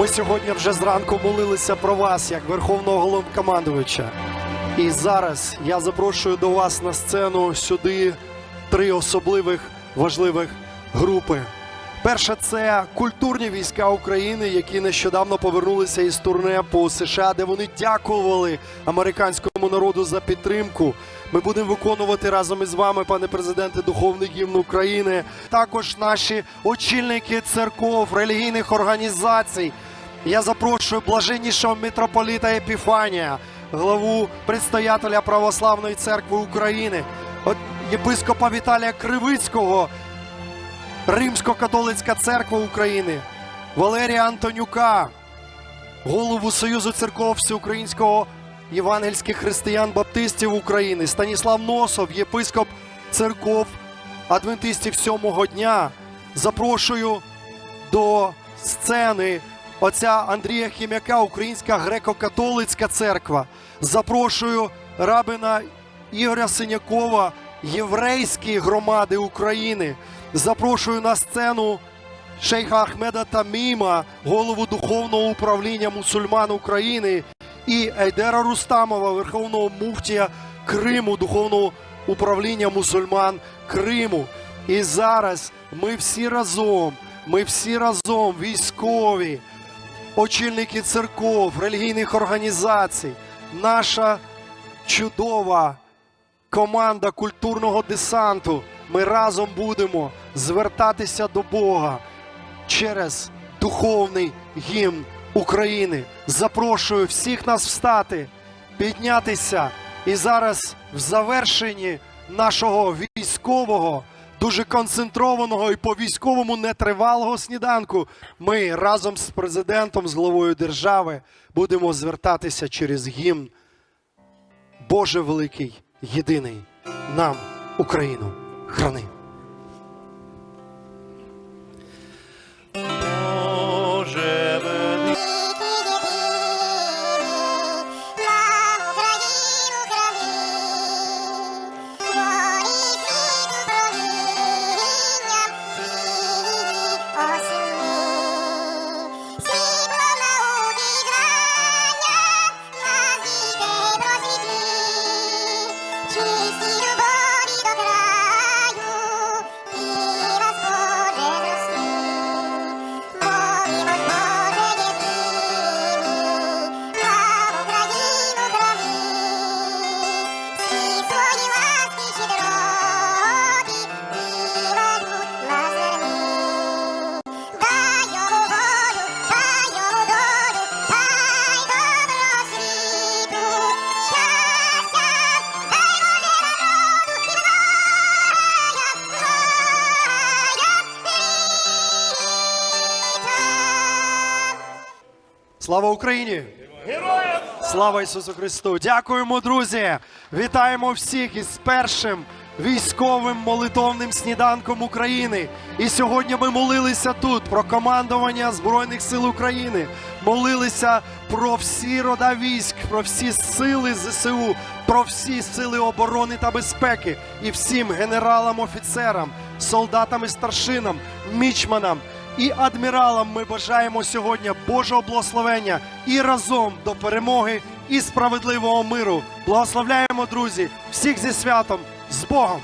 Ми сьогодні вже зранку молилися про вас як Верховного головнокомандувача. І зараз я запрошую до вас на сцену сюди три особливих важливих групи. Перша це культурні війська України, які нещодавно повернулися із турне по США, де вони дякували американському народу за підтримку. Ми будемо виконувати разом із вами, пане президенте, духовний гімн України. Також наші очільники церков, релігійних організацій. Я запрошую блаженнішого митрополіта Епіфанія, главу предстоятеля Православної церкви України, єпископа Віталія Кривицького, Римсько-католицька церква України, Валерія Антонюка, голову Союзу церков Всеукраїнського євангельських християн-баптистів України, Станіслав Носов, єпископ церков адвентистів сьомого дня. Запрошую до сцени отця Андрія Хім'яка, Українська греко-католицька церква. Запрошую рабина Ігоря Синякова, єврейські громади України. Запрошую на сцену шейха Ахмеда Таміма, голову духовного управління мусульман України, і Ейдера Рустамова, верховного муфтія Криму, духовного управління мусульман Криму. І зараз ми всі разом, ми всі разом, військові, очільники церков, релігійних організацій, наша чудова команда культурного десанту. Ми разом будемо звертатися до Бога через духовний гімн України. Запрошую всіх нас встати, піднятися. І зараз в завершенні нашого військового, дуже концентрованого і по військовому нетривалого сніданку ми разом з президентом, з главою держави будемо звертатися через гімн Боже великий, єдиний нам, Україну, храни. Слава Україні! Героям! Слава Ісусу Христу! Дякуємо, друзі! Вітаємо всіх із першим військовим молитовним сніданком України. І сьогодні ми молилися тут про командування Збройних сил України. Молилися про всі рода військ, про всі сили ЗСУ, про всі сили оборони та безпеки і всім генералам, офіцерам, солдатам і старшинам, мічманам і адміралам ми бажаємо сьогодні Божого благословення і разом до перемоги і справедливого миру. Благословляємо, друзі, всіх зі святом з Богом!